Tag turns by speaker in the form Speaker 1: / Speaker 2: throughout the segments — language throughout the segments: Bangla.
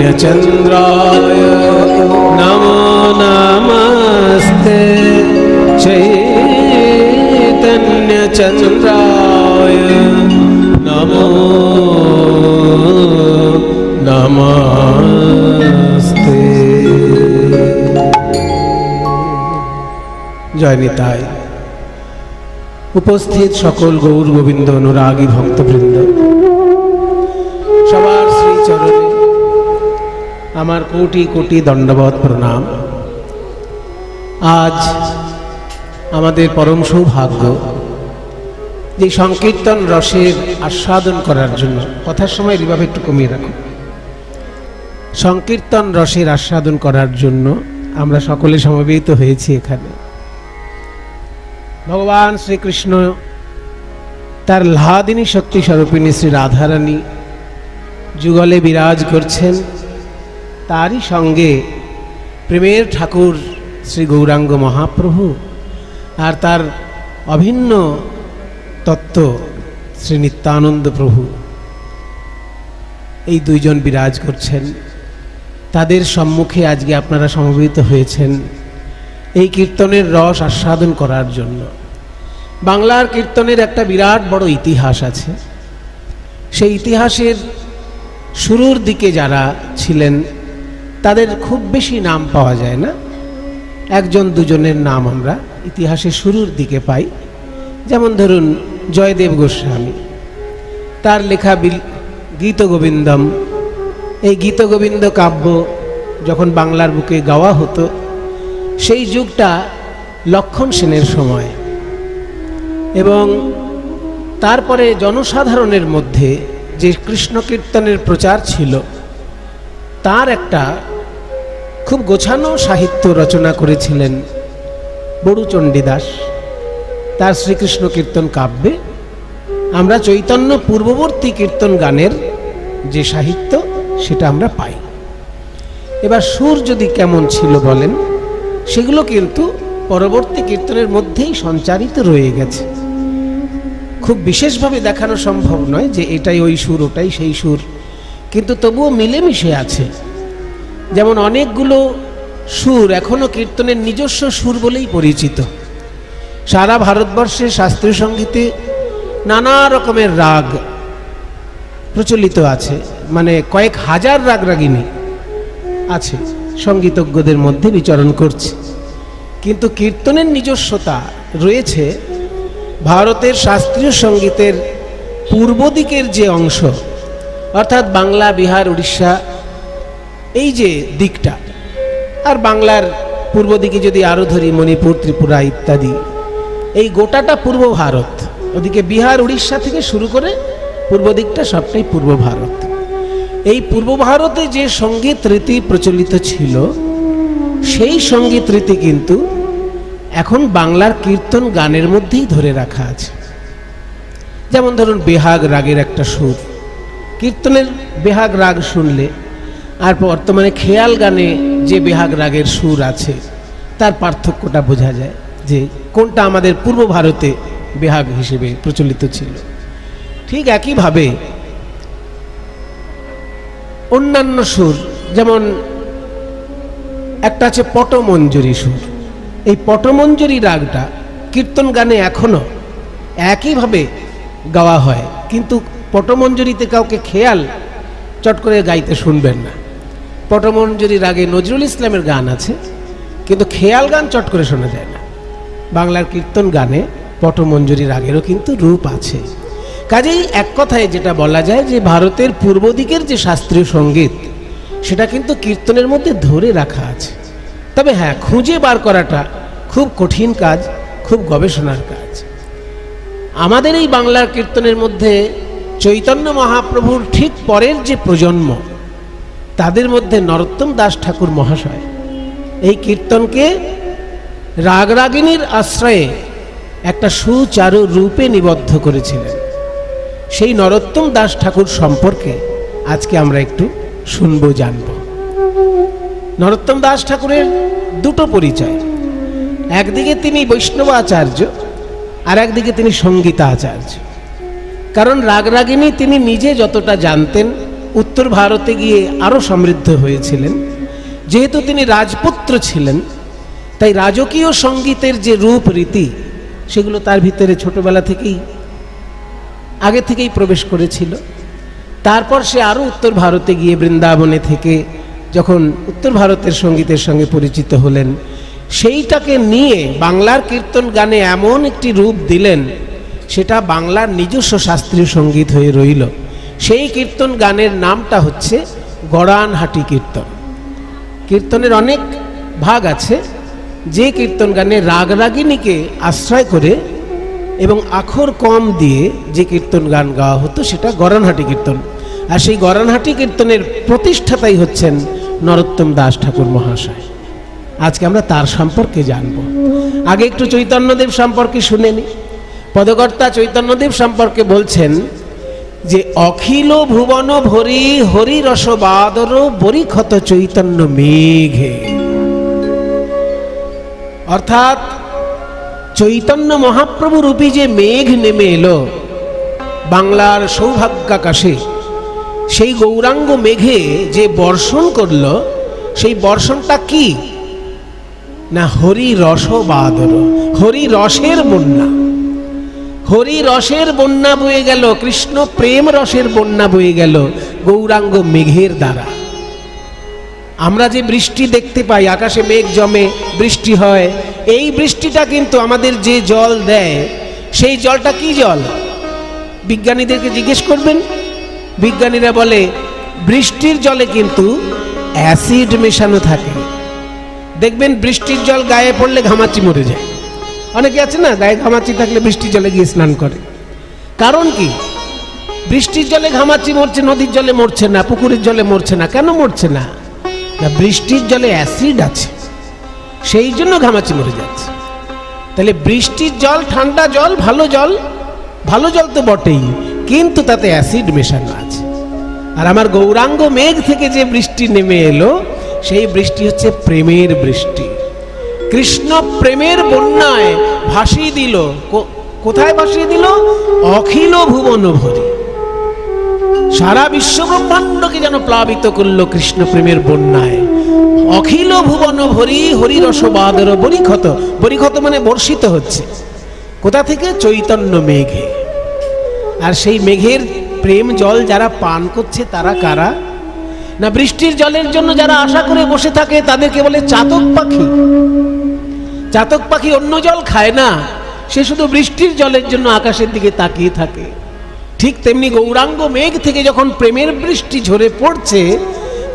Speaker 1: चैतन्यचन्द्राय नमो नमस्ते चैतन्यचन्द्राय नमो नमस्ते জয় নিতাই উপস্থিত সকল গৌর গোবিন্দ অনুরাগী ভক্তবৃন্দ সবার শ্রীচরণে আমার কোটি কোটি দণ্ডবত প্রণাম। আজ আমাদের পরম সৌভাগ্য যে সংকীর্তন রসের আস্বাদন করার জন্য কথার সময় এভাবে একটু কমিয়ে রাখো। সংকীর্তন রসের আস্বাদন করার জন্য আমরা সকলে সমবেত হয়েছি এখানে। ভগবান শ্রীকৃষ্ণ, তার লাদিনী শক্তি স্বরূপিণী শ্রী রাধারানী যুগলে বিরাজ করছেন, তারই সঙ্গে প্রেমের ঠাকুর শ্রী গৌরাঙ্গ মহাপ্রভু আর তার অভিন্ন তত্ত্ব শ্রী নিত্যানন্দ প্রভু। এই দুইজন বিরাজ করছেন। তাদের সম্মুখে আজকে আপনারা সমবেত হয়েছেন এই কীর্তনের রস আস্বাদন করার জন্য। বাংলার কীর্তনের একটা বিরাট বড় ইতিহাস আছে। সেই ইতিহাসের শুরুর দিকে যারা ছিলেন, তাদের খুব বেশি নাম পাওয়া যায় না। একজন দুজনের নাম আমরা ইতিহাসে শুরুর দিকে পাই। যেমন ধরুন জয়দেব গোস্বামী। তার লেখা বিল গীত গোবিন্দম এই গীত গোবিন্দ কাব্য যখন বাংলার বুকে গাওয়া হতো, সেই যুগটা লক্ষণ সেনের সময়। এবং তারপরে জনসাধারণের মধ্যে যে কৃষ্ণ কীর্তনের প্রচার ছিল, তার একটা খুব গোছানো সাহিত্য রচনা করেছিলেন বড়ুচণ্ডী দাস তার শ্রীকৃষ্ণ কীর্তন কাব্যে আমরা চৈতন্য পূর্ববর্তী কীর্তন গানের যে সাহিত্য, সেটা আমরা পাই। এবার সুর যদি কেমন ছিল বলেন, সেগুলো কিন্তু পরবর্তী কীর্তনের মধ্যেই সঞ্চারিত রয়ে গেছে। খুব বিশেষভাবে দেখানো সম্ভব নয় যে এটাই ওই সুর, ওটাই সেই সুর। কিন্তু তবুও মিলেমিশে আছে। যেমন অনেকগুলো সুর এখনও কীর্তনের নিজস্ব সুর বলেই পরিচিত। সারা ভারতবর্ষে শাস্ত্রীয় সঙ্গীতে নানা রকমের রাগ প্রচলিত আছে। মানে কয়েক হাজার রাগ রাগিনী আছে, সঙ্গীতজ্ঞদের মধ্যে বিচরণ করছে। কিন্তু কীর্তনের নিজস্বতা রয়েছে ভারতের শাস্ত্রীয় সঙ্গীতের পূর্ব দিকের যে অংশ, অর্থাৎ বাংলা, বিহার, উড়িষ্যা, এই যে দিকটা, আর বাংলার পূর্ব দিকে যদি আরও ধরি, মণিপুর, ত্রিপুরা ইত্যাদি, এই গোটাটা পূর্ব ভারত। ওদিকে বিহার, উড়িষ্যা থেকে শুরু করে পূর্ব দিকটা সবটাই পূর্ব ভারত। এই পূর্ব ভারতে যে সংগীত রীতি প্রচলিত ছিল, সেই সংগীত রীতি কিন্তু এখন বাংলার কীর্তন গানের মধ্যেই ধরে রাখা আছে। যেমন ধরুন, বেহাগ রাগের একটা সুর। কীর্তনের বেহাগ রাগ শুনলে আর বর্তমানে খেয়াল গানে যে বেহাগ রাগের সুর আছে, তার পার্থক্যটা বোঝা যায় যে কোনটা আমাদের পূর্ব ভারতে বেহাগ হিসেবে প্রচলিত ছিল। ঠিক একইভাবে অন্যান্য সুর, যেমন একটা আছে পটমঞ্জুরি সুর। এই পটমঞ্জুরি রাগটা কীর্তন গানে এখনও একইভাবে গাওয়া হয়। কিন্তু পটমঞ্জুরিতে কাউকে খেয়াল চট করে গাইতে শুনবেন না। পটমঞ্জুরি রাগে নজরুল ইসলামের গান আছে, কিন্তু খেয়াল গান চট করে শোনা যায় না। বাংলার কীর্তন গানে পটমঞ্জুরি রাগেরও কিন্তু রূপ আছে। কাজেই এক কথায় যেটা বলা যায় যে, ভারতের পূর্ব দিকের যে শাস্ত্রীয় সংগীত, সেটা কিন্তু কীর্তনের মধ্যে ধরে রাখা আছে। তবে হ্যাঁ খুঁজে বার করাটা খুব কঠিন কাজ, খুব গবেষণার কাজ। আমাদের এই বাংলার কীর্তনের মধ্যে চৈতন্য মহাপ্রভুর ঠিক পরের যে প্রজন্ম, তাদের মধ্যে নরোত্তম দাস ঠাকুর মহাশয়, এই কীর্তনকে রাগরাগিনীর আশ্রয়ে একটা সুচারু রূপে নিবদ্ধ করেছিলেন। সেই নরোত্তম দাস ঠাকুর সম্পর্কে আজকে আমরা একটু শুনব, জানব। নরোত্তম দাস ঠাকুরের দুটো পরিচয়। একদিকে তিনি বৈষ্ণব আচার্য, আর একদিকে তিনি সঙ্গীতাচার্য কারণ রাগরাগিনী তিনি নিজে যতটা জানতেন, উত্তর ভারতে গিয়ে আরও সমৃদ্ধ হয়েছিলেন। যেহেতু তিনি রাজপুত্র ছিলেন, তাই রাজকীয় সঙ্গীতের যে রূপ, রীতি, সেগুলো তার ভিতরে ছোটবেলা থেকেই, আগে থেকেই প্রবেশ করেছিল। তারপর সে আরও উত্তর ভারতে গিয়ে বৃন্দাবনে থেকে যখন উত্তর ভারতের সঙ্গীতের সঙ্গে পরিচিত হলেন সেইটাকে নিয়ে বাংলার কীর্তন গানে এমন একটি রূপ দিলেন, সেটা বাংলার নিজস্ব শাস্ত্রীয় সংগীত হয়ে রইল। সেই কীর্তন গানের নামটা হচ্ছে গড়ানহাটি কীর্তন। কীর্তনের অনেক ভাগ আছে, যে কীর্তন গানে রাগরাগিনীকে আশ্রয় করে এবং আখর কম দিয়ে যে কীর্তন গান গাওয়া হতো, সেটা গরানহাটি কীর্তন। আর সেই গরানহাটি কীর্তনের প্রতিষ্ঠাতাই হচ্ছেন নরোত্তম দাস ঠাকুর মহাশয়। আজকে আমরা তার সম্পর্কে জানব। আগে একটু চৈতন্যদেব সম্পর্কে শুনে নি। পদকর্তা চৈতন্যদেব সম্পর্কে বলছেন যে, অখিল ভুবন ভরি হরি রসবাদর বরিক্ষত চৈতন্য মেঘে। অর্থাৎ চৈতন্য মহাপ্রভু রূপী যে মেঘ নেমে এলো, বাংলার সৌভাগ্যাকাশে, সেই গৌরাঙ্গ মেঘে যে বর্ষণ করল, সেই বর্ষণটা কি? না হরি রস বাদর, হরি রসের বন্যা। হরি রসের বন্যা বয়ে গেল, কৃষ্ণ প্রেম রসের বন্যা বয়ে গেল, গৌরাঙ্গ মেঘের দ্বারা। আমরা যে বৃষ্টি দেখতে পাই, আকাশে মেঘ জমে, বৃষ্টি হয়, এই বৃষ্টিটা কিন্তু আমাদের যে জল দেয়, সেই জলটা কি জল? বিজ্ঞানীদেরকে জিজ্ঞেস করবেন। বিজ্ঞানীরা বলে, বৃষ্টির জলে কিন্তু অ্যাসিড মেশানো থাকে। দেখবেন বৃষ্টির জল গায়ে পড়লে ঘামাচি মরে যায়। অনেকে আছে না, গায়ে ঘামাচি থাকলে বৃষ্টির জলে গিয়ে স্নান করে। কারণ কি? বৃষ্টির জলে ঘামাচি মরছে, নদীর জলে মরছে না, পুকুরের জলে মরছে না। কেন মরছে না? না, বৃষ্টির জলে অ্যাসিড আছে, সেই জন্য ঘামাচি মরে যাচ্ছে। তাহলে বৃষ্টির জল, ঠান্ডা জল, ভালো জল ভালো জল তো বটেই, কিন্তু তাতে অ্যাসিড মেশানো আছে। আর আমার গৌরাঙ্গ মেঘ থেকে যে বৃষ্টি নেমে এলো সেই বৃষ্টি হচ্ছে প্রেমের বৃষ্টি। কৃষ্ণ প্রেমের বন্যায় ভাসিয়ে দিল কোথায় ভাসিয়ে দিল? অখিল ভুবন ভরি। সারা বিশ্ব ব্রহ্মাণ্ডকে যেন প্লাবিত করল কৃষ্ণ প্রেমের বন্যায়। অখিল ভুবন ভরি হরিরস বাদর বরিক্ষত বরিক্ষত মানে বর্ষিত হচ্ছে। কোথা থেকে? চৈতন্য মেঘে। আর সেই মেঘের প্রেম জল যারা পান করছে, তারা কারা? না বৃষ্টির জলের জন্য যারা আশা করে বসে থাকে, তাদেরকে বলে চাতক পাখি। চাতক পাখি অন্য জল খায় না, সে শুধু বৃষ্টির জলের জন্য আকাশের দিকে তাকিয়ে থাকে। ঠিক তেমনি গৌরাঙ্গ মেঘ থেকে যখন প্রেমের বৃষ্টি ঝরে পড়ছে,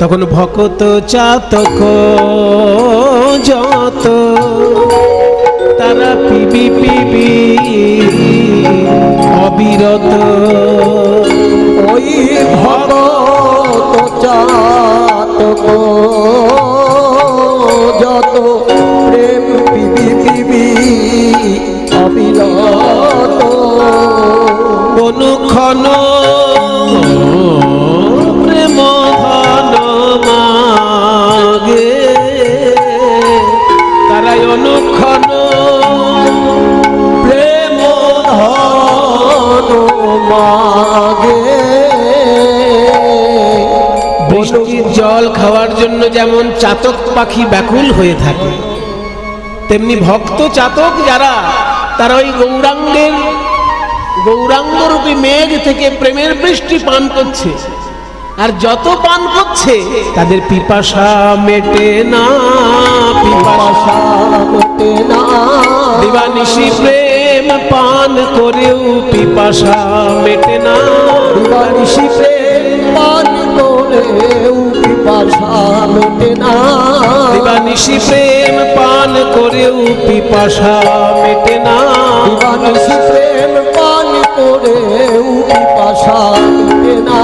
Speaker 1: তখন ভকত চাতক, যত তারা পিবি পিবি অবিরত।
Speaker 2: ওই ভগত চাতক যত প্রেম পিবি পিবি অবিরত
Speaker 1: অনুক্ষণ প্রেম ধন মাগে। জল খাওয়ার জন্য যেমন চাতক পাখি ব্যাকুল হয়ে থাকে, তেমনি ভক্ত চাতক যারা, তারা ওই গৌরাঙ্গের, গৌরাঙ্গরূপী মেঘ থেকে প্রেমের বৃষ্টি পান করছে। আর যত পান করছে, তাদের পিপাসা মেটে না, পিপাসা
Speaker 2: মেটে না।
Speaker 1: প্রেম পান করেও পিপাসা মেটে না।
Speaker 2: প্রেম পান করেও পিপাসা মেটে না।
Speaker 1: দিবানিশি প্রেম পান করেও পিপাসা মেটে না।
Speaker 2: দিবানিশি প্রেম পান করেও পিপাসা মেটে না।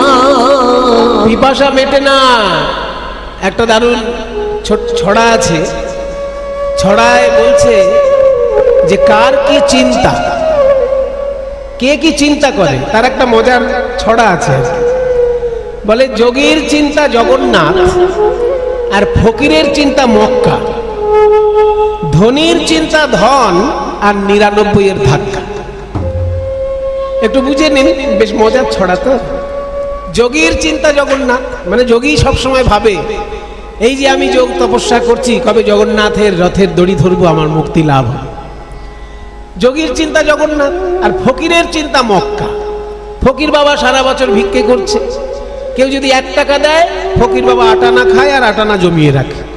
Speaker 1: পিপাসা মেটে না। একটা দারুণ ছড়া আছে। ছড়ায় বলছে যে কার কি চিন্তা? কে কি চিন্তা করে? তার একটা মজার ছড়া আছে। বলে যোগীর চিন্তা জগন্নাথ আর ফকিরের চিন্তা মক্কা। ধনির চিন্তা ধন আর নিরানব্বই এর ধাক্কা। একটু বুঝে নিন, বেশ মজার ছড়া তো। যোগীর চিন্তা জগন্নাথ মানে যোগী সবসময় ভাবে, এই যে আমি যোগ তপস্যা করছি, কবে জগন্নাথের রথের দড়ি ধরবো, আমার মুক্তি লাভ হবে। যোগীর চিন্তা জগন্নাথ আর ফকিরের চিন্তা মক্কা। ফকির বাবা সারা বছর ভিক্ষে করছে। কেউ যদি এক টাকা দেয়, ফকির বাবা আটানা খায় আর আটানা জমিয়ে রাখে।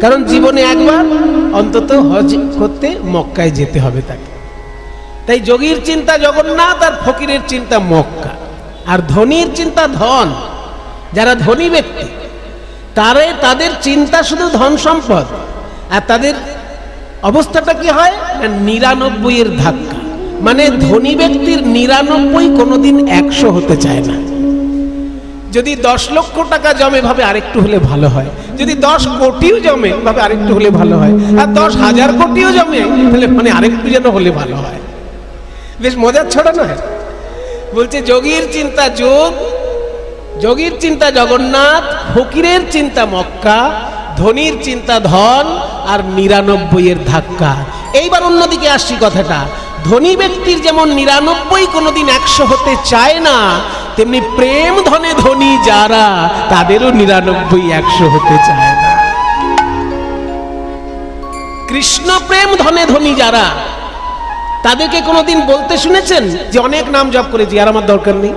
Speaker 1: কারণ জীবনে একবার অন্তত হজ করতে মক্কায় যেতে হবে তাকে। তাই যোগীর চিন্তা জগন্নাথ আর ফকিরের চিন্তা মক্কা। আর ধনীর চিন্তা ধন। যারা ধনী ব্যক্তি, তারে, তাদের চিন্তা শুধু ধন সম্পদ। আর তাদের অবস্থাটা কি হয়? নিরানব্বই এর ধাক্কা। মানে ধনী ব্যক্তির নিরানব্বই কোনোদিন একশো হতে চায় না। যদি দশ লক্ষ টাকা জমে, ভাবে আরেকটু হলে ভালো হয়। যদি দশ কোটিও জমে, ভাবে আরেকটু হলে ভালো হয়। আর দশ হাজার কোটিও জমে, তাহলে মানে আরেকটু যেন হলে ভালো হয়। বেশ মজার ছড়া নয়? বলছে, যোগীর চিন্তা যোগ, যোগীর চিন্তা জগন্নাথ, ফকিরের চিন্তা মক্কা, ধনীর চিন্তা ধন, আর নিরানব্বইয়ের ধাক্কা। এইবার অন্যদিকে আসছি কথাটা। ধনী ব্যক্তির যেমন নিরানব্বই কোনোদিন একশো হতে চায় না তেমনি প্রেম ধনে ধনী যারা, তাদেরও নিরানব্বই, একশো হতে চায় না। কৃষ্ণ প্রেম ধনে ধনী যারা, তাদেরকে কোনোদিন বলতে শুনেছেন যে অনেক নাম জপ করেছি, আর আমার দরকার নেই?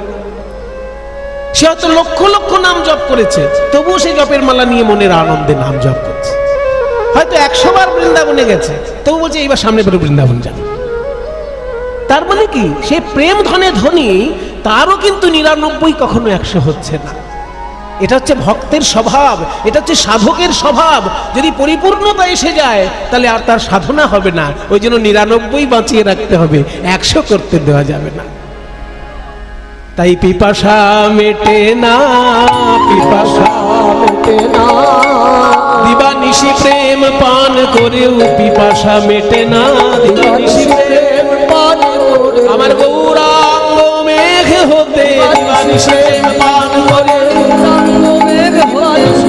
Speaker 1: সে হয়তো লক্ষ লক্ষ নাম জপ করেছে, তবুও সে জপের মালা নিয়ে মনের আনন্দে নাম জপ করছে। হয়তো একশো বার বৃন্দাবনে গেছে, তবু বলছে এইবার সামনে বেরো বৃন্দাবন যাবে তার মানে কি? সে প্রেম ধনে ধনী তারও কিন্তু নিরানব্বই কখনো একশো হচ্ছে না। এটা হচ্ছে ভক্তের স্বভাব, এটা হচ্ছে সাধকের স্বভাব। যদি পরিপূর্ণতা এসে যায়, তাহলে আর তার সাধনা হবে না। ওই জন্য নিরানব্বই বাঁচিয়ে রাখতে হবে, একশো করতে দেওয়া যাবে না। তাই পিপাসা মেটে না, পিপাসা
Speaker 2: মেটে না।
Speaker 1: দিবানিশি প্রেম পান করেও পিপাসা মেটে না। দিবানিশি প্রেম
Speaker 2: পান করে
Speaker 1: আমার মেঘ হতে প্রেম পান করে
Speaker 2: মেঘ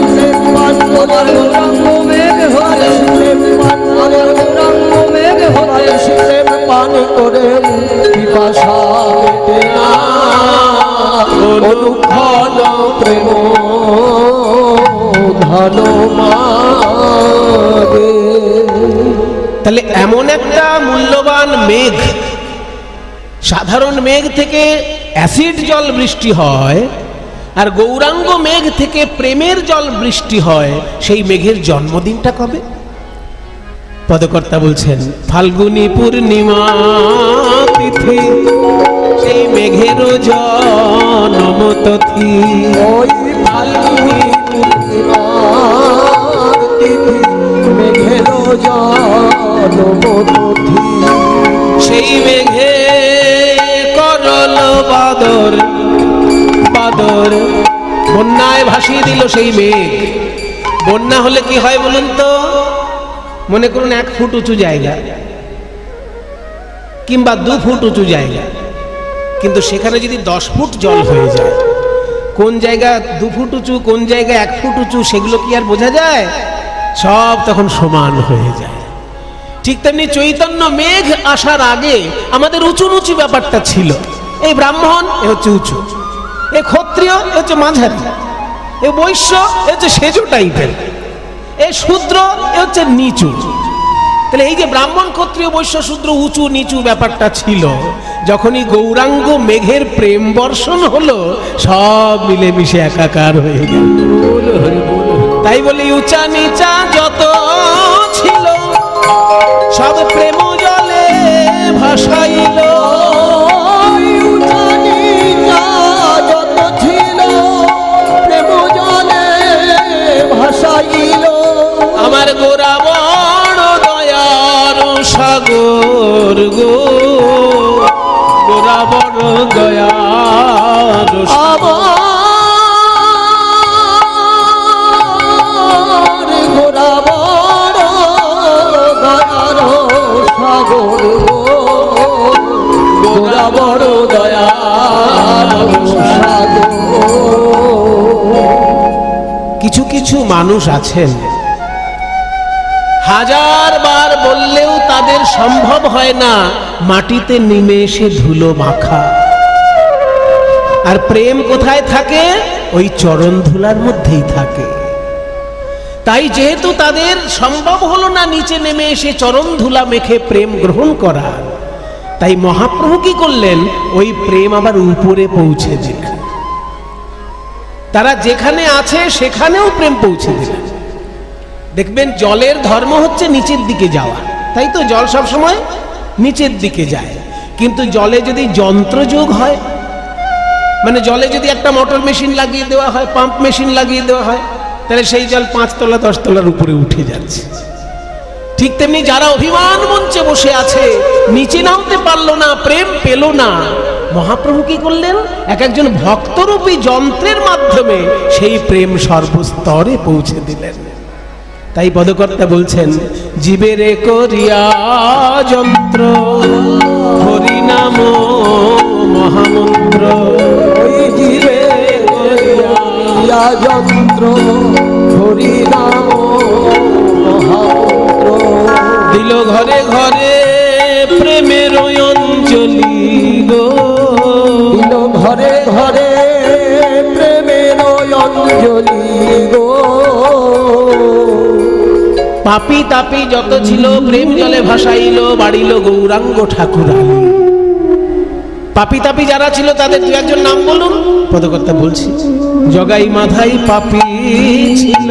Speaker 2: প্রেম পান করে গৌরাঙ্গ মেঘ প্রেম পান করে গৌরাঙ্গ মেঘ প্রেম পান করে পিপাসা মেটে না অনুক্ষণ প্রেম ধন
Speaker 1: তাহলে এমন একটা মূল্যবান মেঘ, সাধারণ মেঘ থেকে অ্যাসিড জল বৃষ্টি হয় আর গৌরাঙ্গ মেঘ থেকে প্রেমের জল বৃষ্টি হয় সেই মেঘের জন্মদিনটা কবে? পদকর্তা বলছেন ফাল্গুনী পূর্ণিমা তিথি সেই মেঘেরও জন্ম তিথি।
Speaker 2: ওই ফাল্গুনি পূর্ণিমার তিথি মেঘের
Speaker 1: সেই মেঘে করল বাদর বাদর। বন্যায় ভাসিয়ে দিল সেই মেঘ। বন্যা হলে কি হয় বলুন তো? মনে করুন এক ফুট উঁচু জায়গা কিংবা দু ফুট উঁচু জায়গা। কিন্তু সেখানে যদি দশ ফুট জল হয়ে যায়, কোন জায়গা দু ফুট উঁচু, কোন জায়গা এক ফুট উঁচু, সেগুলো কি আর বোঝা যায়? সব তখন সমান হয়ে যায়। ঠিক তেমনি চৈতন্য মেঘ আসার আগে আমাদের উঁচু উঁচু ব্যাপারটা ছিল। এই ব্রাহ্মণ, এ হচ্ছে উঁচু। এ ক্ষত্রিয়, এ হচ্ছে মাঝারি। এ বৈশ্য, এ হচ্ছে সেজো টাইপের এ শূদ্র, এ হচ্ছে নিচু। তাহলে এই যে ব্রাহ্মণ, ক্ষত্রিয়, বৈশ্য, শূদ্র, উঁচু, নিচু ব্যাপারটা ছিল, যখনই গৌরাঙ্গ মেঘের প্রেম বর্ষণ হলো, সব মিলেমিশে একাকার হয়ে গেল। তাই বলি, উঁচা নিচা যত ছিল, সব প্রেম জলে ভাসাইল। সাগর গো। গোরা বড় সাগর।
Speaker 2: বড় সাগর
Speaker 1: কিছু কিছু মানুষ আছেন হাজার বার বললেও তাদের সম্ভব হয় না, মাটিতে নেমে এসে ধুলো মাখা। আর প্রেম কোথায় থাকে? ওই চরণ ধুলার মধ্যেই থাকে। তাই যেহেতু তাদের সম্ভব হলো না নিচে নেমে এসে চরণ ধুলা মেখে প্রেম গ্রহণ করা, তাই মহাপ্রভু কি করলেন? ওই প্রেম আবার উপরে পৌঁছে দিলেন। তারা যেখানে আছে সেখানেও প্রেম পৌঁছে দিলেন। দেখবেন জলের ধর্ম হচ্ছে নিচের দিকে যাওয়া। তাই তো জল সব সময় নিচের দিকে যায়। কিন্তু জলে যদি যন্ত্রযোগ হয় মানে জলে যদি একটা মোটর মেশিন লাগিয়ে দেওয়া হয়, পাম্প মেশিন লাগিয়ে দেওয়া হয়, তাহলে সেই জল পাঁচতলা, দশতলার উপরে উঠে যাচ্ছে। ঠিক তেমনি যারা অভিমান মঞ্চে বসে আছে, নিচে নামতে পারল না, প্রেম পেল না, মহাপ্রভু কি করলেন? এক একজন ভক্তরূপী যন্ত্রের মাধ্যমে সেই প্রেম সর্বস্তরে পৌঁছে দিলেন। তাই পদকর্তা বলছেন, জীবেরে করিয়া যন্ত্র, হরিনাম মহামন্ত্র।
Speaker 2: যন্ত্র হরি নাম মহামন্ত্র।
Speaker 1: দিল ঘরে ঘরে প্রেমের অঞ্জলি গো।
Speaker 2: দিল ঘরে ঘরে প্রেমের অঞ্জলি গো।
Speaker 1: পাপি তাপি যত ছিল প্রেম জলে ভাসাইল বাড়িল গৌরাঙ্গ ঠাকুর পাপি তাপি যারা ছিল তাদের দু একজন নাম বলুন। পদকর্তা বলছি। জগাই মাধাই পাপি ছিল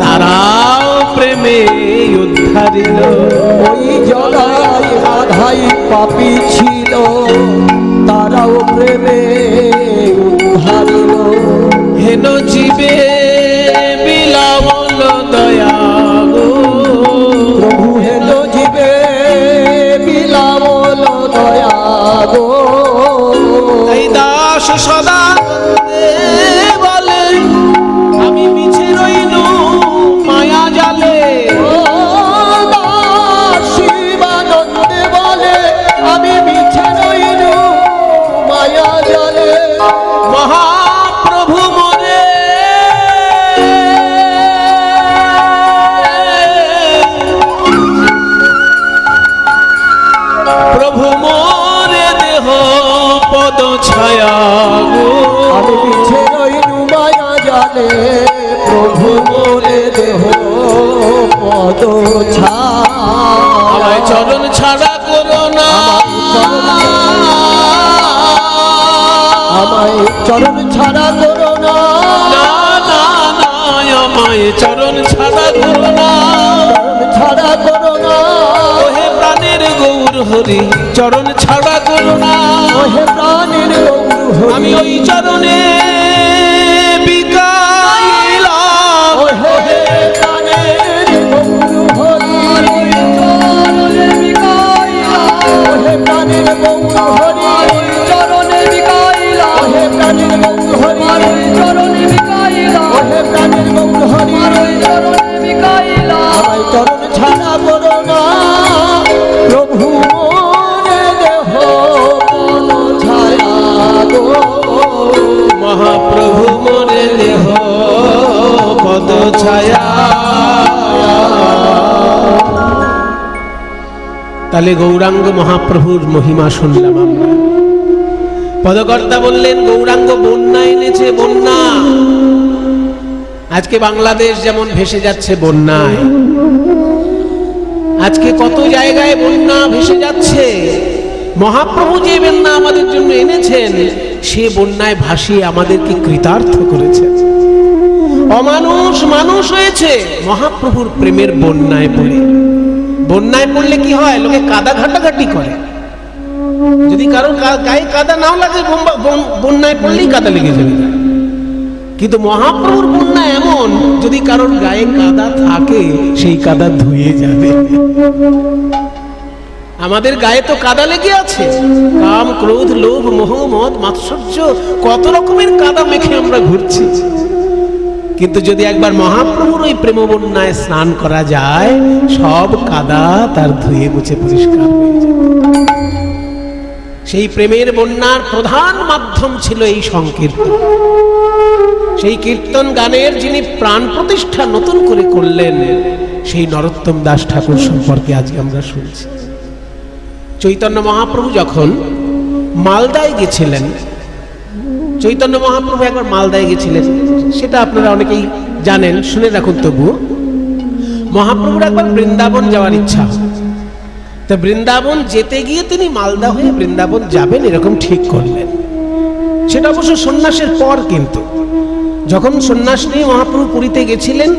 Speaker 1: তারাও প্রেমে উদ্ধারিল।
Speaker 2: ওই জগাই বাধাই পাপি ছিল তারাও প্রেমে উদ্ধারিল।
Speaker 1: হেন জীবে গো তাই দাস সদা বলে আমি মিছে রইল মায়া জালে।
Speaker 2: দাস শিবানন্দে বলে আমি মিছে রইল মায়া জলে।
Speaker 1: পদ ছায়া গো।
Speaker 2: আমি মায়া জালে প্রভু মোরে দেহ পদ ছা
Speaker 1: আমায় চরণ ছাড়া করো না।
Speaker 2: আমায় চরণ ছাড়া করো না
Speaker 1: আমায় চরণ ছাড়া করো না।
Speaker 2: চরণ ছাড়া করো
Speaker 1: গৌর হরি চরণ ছাড়া করো না।
Speaker 2: ওহে প্রাণের গৌর
Speaker 1: আমি ওই চরণে তাহলে গৌরাঙ্গ মহাপ্রভুর মহিমা শুনলাম আমরা। পদকর্তা বললেন, গৌরাঙ্গ, বন্যা এনেছে, বন্যা। আজকে বাংলাদেশ যেমন ভেসে যাচ্ছে বন্যায়, আজকে কত জায়গায় বন্যা ভেসে যাচ্ছে। মহাপ্রভু যে বন্যা আমাদের জন্য এনেছেন, সে বন্যায় ভাসিয়ে আমাদেরকে কৃতার্থ করেছেন। অমানুষ মানুষ হয়েছে, মহাপ্রভুর প্রেমের বন্যায় পড়ে। বন্যায় পড়লে কি হয়? লোকে কাদা ঘাটাঘাটি করে। যদি কারোর গায়ে কাদা নাও লাগে বন্যায় পড়লেই কাদা লেগে যাবে। কিন্তু মহাপ্রভুর বন্যা এমন, যদি কারোর গায়ে কাদা থাকে, সেই কাদা ধুয়ে যাবে। আমাদের গায়ে তো কাদা লেগে আছে। কাম, ক্রোধ, লোভ, মোহ, মদ, মাৎসর্য, কত রকমের কাদা মেখে আমরা ঘুরছি। কিন্তু যদি একবার মহাপ্রভুর ওই প্রেম বন্যায় স্নান করা যায়, সব কাদা তার ধুয়ে মুছে পরিষ্কার সেই প্রেমের বন্যার প্রধান মাধ্যম ছিল এই সংকীর্তন। সেই কীর্তন গানের যিনি প্রাণ প্রতিষ্ঠা নতুন করে করলেন, সেই নরোত্তম দাস ঠাকুর সম্পর্কে আজকে আমরা শুনছি। চৈতন্য মহাপ্রভু যখন মালদায় গেছিলেন চৈতন্য মহাপ্রভু একবার মালদায় গেছিলেন। সেটা আপনারা অনেকেই জানেন, শুনে রাখুন তবু মহাপ্রভুর একবার বৃন্দাবন যাওয়ার ইচ্ছা। তা বৃন্দাবন যেতে গিয়ে তিনি মালদা হয়ে বৃন্দাবন যাবেন, এরকম ঠিক করলেন। সেটা অবশ্য সন্ন্যাসের পর কিন্তু। যখন সন্ন্যাস নিয়ে মহাপ্রভু পুরীতে গেছিলেন,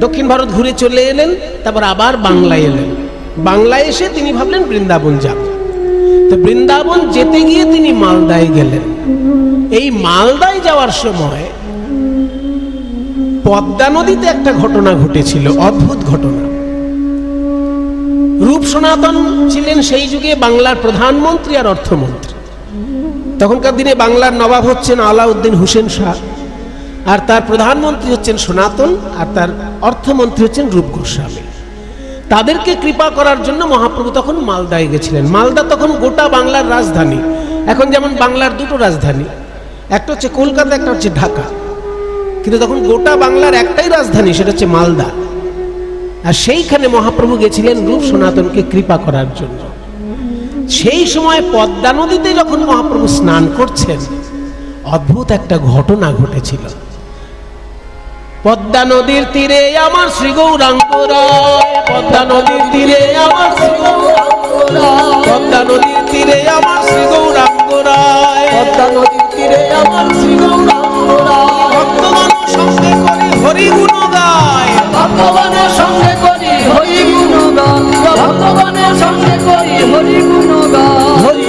Speaker 1: দক্ষিণ ভারত ঘুরে চলে এলেন, তারপর আবার বাংলায় এলেন। বাংলায় এসে তিনি ভাবলেন বৃন্দাবন যাবেন বৃন্দাবন যেতে গিয়ে তিনি মালদায় গেলেন। এই মালদায় যাওয়ার সময় পদ্মা নদীতে একটা ঘটনা ঘটেছিল, অদ্ভুত ঘটনা। রূপ সনাতন ছিলেন সেই যুগে বাংলার প্রধানমন্ত্রী আর অর্থমন্ত্রী। তখনকার দিনে বাংলার নবাব হচ্ছেন আলাউদ্দিন হুসেন শাহ, আর তার প্রধানমন্ত্রী হচ্ছেন সনাতন, আর তার অর্থমন্ত্রী হচ্ছেন রূপ গোস্বামী তাদেরকে কৃপা করার জন্য মহাপ্রভু তখন মালদায় গেছিলেন। মালদা তখন গোটা বাংলার রাজধানী। এখন যেমন বাংলার দুটো রাজধানী, একটা হচ্ছে কলকাতা, একটা হচ্ছে ঢাকা। কিন্তু তখন গোটা বাংলার একটাই রাজধানী, সেটা হচ্ছে মালদা। আর সেইখানে মহাপ্রভু গেছিলেন রূপ সনাতনকে কৃপা করার জন্য। সেই সময় পদ্মা নদীতে যখন মহাপ্রভু স্নান করছেন, অদ্ভুত একটা ঘটনা ঘটেছিল। পদ্মা নদীর তীরে আমার শ্রী গৌরাঙ্গ রায় পদ্মা নদীর তীরে আমার শ্রী গৌরাঙ্গ পদ্মা নদীর তীরে আমার শ্রী গৌরাঙ্গ রায়
Speaker 2: পদ্মা নদীর তীরে আমার শ্রী গৌরাঙ্গ রায়।
Speaker 1: সঙ্গে করি হরি গুণ গায়
Speaker 2: ভগবানের সঙ্গে করি হরি ভগবানের সঙ্গে করি হরি হরি হরি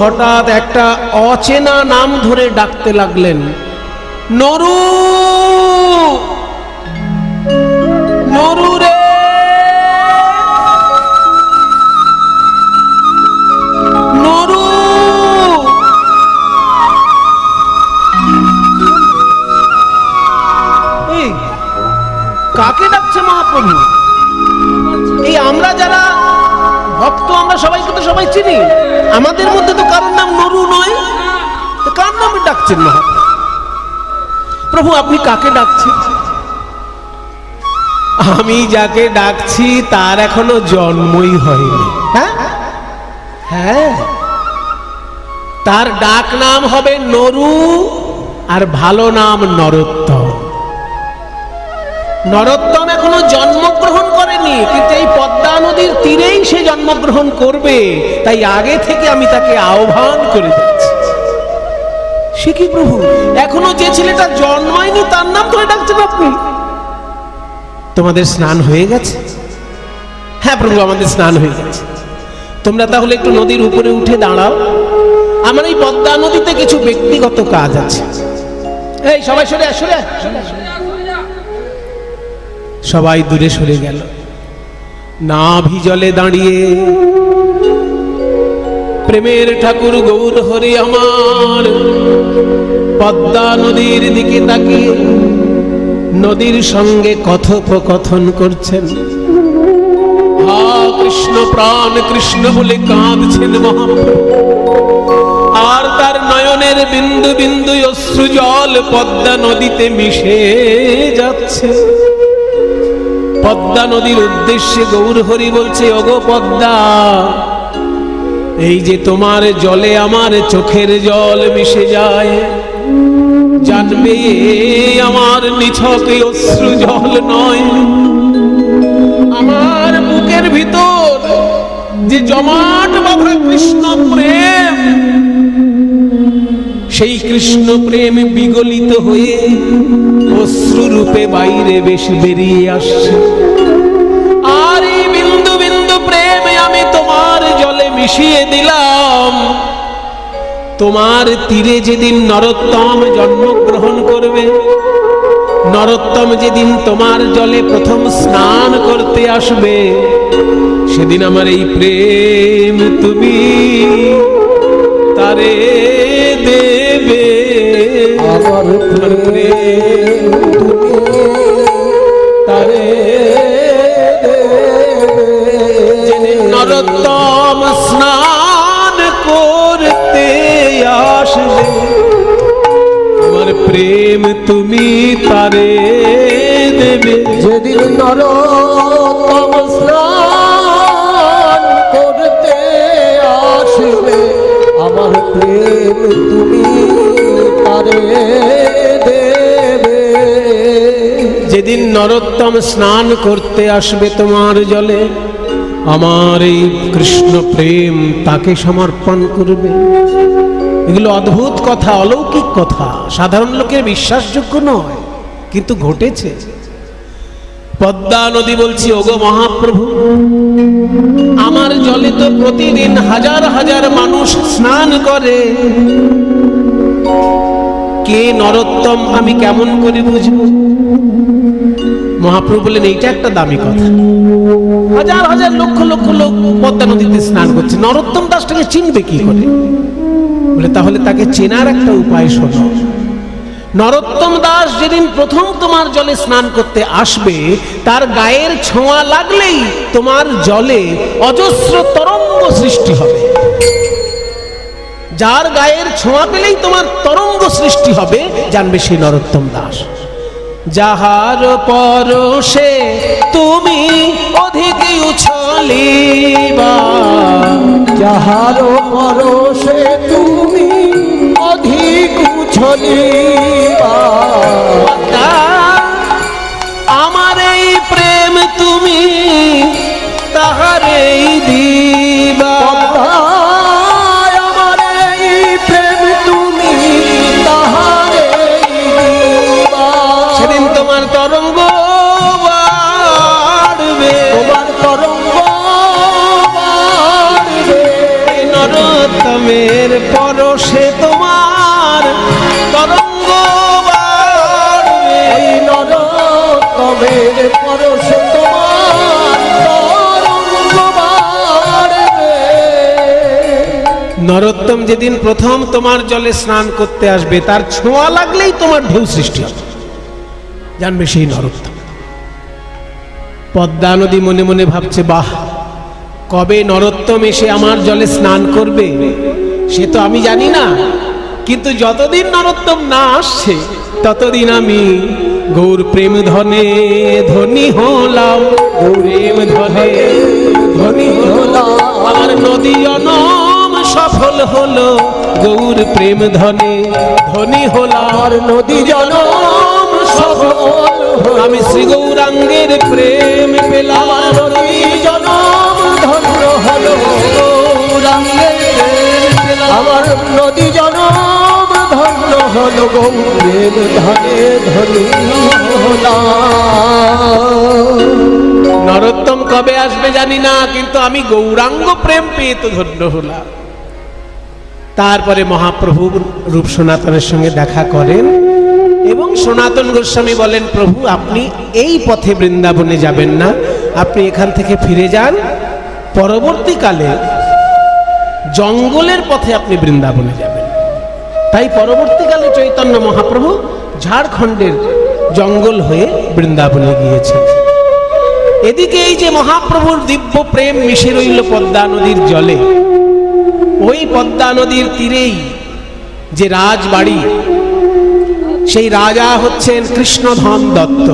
Speaker 1: হঠাৎ একটা অচেনা নাম ধরে ডাকতে লাগলেন নরু নরু রে! নরু এই, কাকে ডাকছে মহাপ্রভু? এই আমরা যারা ভক্ত আমরা সবাইকে তো সবাই চিনি। আমাদের মধ্যে তো ডাকছেন মহাপ্রভু প্রভু আপনি কাকে ডাকছেন? আমি যাকে ডাকছি তার এখনও জন্মই হয়নি। হ্যাঁ? হ্যাঁ। তার ডাক নাম হবে নরু আর ভালো নাম নরোত্তম। নরোত্তম এখনও জন্মগ্রহণ করেনি কিন্তু এই পদ্মা নদীর তীরেই সে জন্মগ্রহণ করবে। তাই আগে থেকে আমি তাকে আহ্বান করে যাচ্ছি। সে কি প্রভু? এখনও যে ছেলেটা জন্মায়নি, তার নাম ধরে ডাকছেন আপনি? তোমাদের স্নান হয়ে গেছে? হ্যাঁ প্রভু, আমাদের স্নান হয়ে গেছে। তোমরা তাহলে একটু নদীর উপরে উঠে দাঁড়াও। আমার এই পদ্মা নদীতে কিছু ব্যক্তিগত কাজ আছে। এই, সবাই সরে সরে। সবাই দূরে সরে গেল। না ভিজলে দাঁড়িয়ে প্রেমের ঠাকুর গৌর হরি আমার। পদ্মা নদীর দিকে তাকিয়ে নদীর সঙ্গে কথোপকথন করছেন। হা, কৃষ্ণ প্রাণ, কৃষ্ণ বলে কাঁদছেন মহাপ্রভু। আর তার নয়নের বিন্দু বিন্দু অশ্রু জল পদ্মা নদীতে মিশে যাচ্ছে। পদ্মা নদীর উদ্দেশ্যে গৌর হরি বলছে, ওগো পদ্মা এই যে তোমার জলে আমার চোখের জল মিশে যায়, জানবে আমার নিছক অশ্রু জল নয়। আমার বুকের ভিতর যে জমাট বাঁধা কৃষ্ণ প্রেম, সেই কৃষ্ণ প্রেম বিগলিত হয়ে অশ্রু রূপে বাইরে বেশ বেরিয়ে আসছে। মিশিয়ে দিলাম। তোমার তীরে যেদিন নরোত্তম জন্মগ্রহণ করবে নরোত্তম যেদিন তোমার জলে প্রথম স্নান করতে আসবে সেদিন আমার এই প্রেম তুমি তারে দেবে।
Speaker 2: আমার প্রেম তুমি
Speaker 1: তারে যেদিন নরোত্তম প্রেম তুমি তারে দেবে।
Speaker 2: যেদিন স্নান করতে আসবে আমার প্রেম তুমি তারে দেবে।
Speaker 1: যেদিন নরোত্তম স্নান করতে আসবে তোমার জলে আমার এই কৃষ্ণ প্রেম তাকে সমর্পণ করবে। এগুলো অদ্ভুত কথা অলৌকিক কথা। সাধারণ লোকের বিশ্বাসযোগ্য নয়, কিন্তু ঘটেছে। পদ্মা নদী বলছি, ওগো মহাপ্রভু, আমার জলে তো প্রতিদিন হাজার হাজার মানুষ স্নান করে। কে নরোত্তম, আমি কেমন করে বুঝব? মহাপ্রভু বললেন, এইটা একটা দামি কথা। হাজার হাজার লক্ষ লক্ষ লোক পদ্মা নদীতে স্নান করছে। নরোত্তম দাসটাকে চিনবে কি করে? বলে, তাহলে তাকে চেনার একটা উপায় শোনো। নরোত্তম দাস যেদিন প্রথম তোমার জলে স্নান করতে আসবে, তার গায়ের ছোঁয়া লাগলেই তোমার জলে অজস্র তরঙ্গ সৃষ্টি হবে। যার গায়ের ছোঁয়া পেলেই তোমার তরঙ্গ সৃষ্টি হবে, জানবে সেই নরোত্তম দাস। যাহার পরশে তুমি অধিক উছলিবা,
Speaker 2: যাহার পরশে তুমি
Speaker 1: তা আমার এই প্রেম তুমি তাহারেই দিবা
Speaker 2: আমার এই প্রেম তুমি তাহারে দিবা।
Speaker 1: সেদিন তোমার তরঙ্গ বাড়বে
Speaker 2: তোমার তরঙ্গ বাড়বে।
Speaker 1: নরোত্তমের পরশে তোমার তরঙ্গ
Speaker 2: নরতমের পরশে তোমার
Speaker 1: নরোত্তম যেদিন প্রথম তোমার জলে স্নান করতে আসবে তার ছোঁয়া লাগলেই তোমার ঢেউ সৃষ্টি হবে। জানবে সেই নরোত্তম। পদ্মা নদী মনে মনে ভাবছে বাহ কবে নরোত্তম এসে আমার জলে স্নান করবে? সে তো আমি জানি না। কিন্তু যতদিন নরোত্তম না আসছে ততদিন আমি গৌর প্রেম ধনে ধনী হলাম। প্রেম ধনে ধনী হলাম। আমার নদী অনম সফল হলো। গৌর প্রেম ধনে ধনী হলাম।
Speaker 2: আর নদী জনম সফল হলো।
Speaker 1: আমি শ্রী গৌরাঙ্গের প্রেম পেলাম।
Speaker 2: নদী জনম ধন্য হলো। গৌরের
Speaker 1: নরোত্তম কবে আসবে জানি না, কিন্তু আমি গৌরাঙ্গ প্রেম পেয়ে তো ধন্য হলাম। তারপরে মহাপ্রভু রূপ সনাতনের সঙ্গে দেখা করেন এবং সনাতন গোস্বামী বলেন, প্রভু, আপনি এই পথে বৃন্দাবনে যাবেন না। আপনি এখান থেকে ফিরে যান। পরবর্তীকালে জঙ্গলের পথে আপনি বৃন্দাবনে যাবেন। তাই পরবর্তীকালে চৈতন্য মহাপ্রভু ঝাড়খণ্ডের জঙ্গল হয়ে বৃন্দাবনে গিয়েছেন। এদিকে এই যে মহাপ্রভুর দিব্য প্রেম মিশে রইল পদ্মা নদীর জলে, ওই পদ্মা নদীর তীরেই যে রাজবাড়ি, সেই রাজা হচ্ছেন কৃষ্ণধন দত্ত।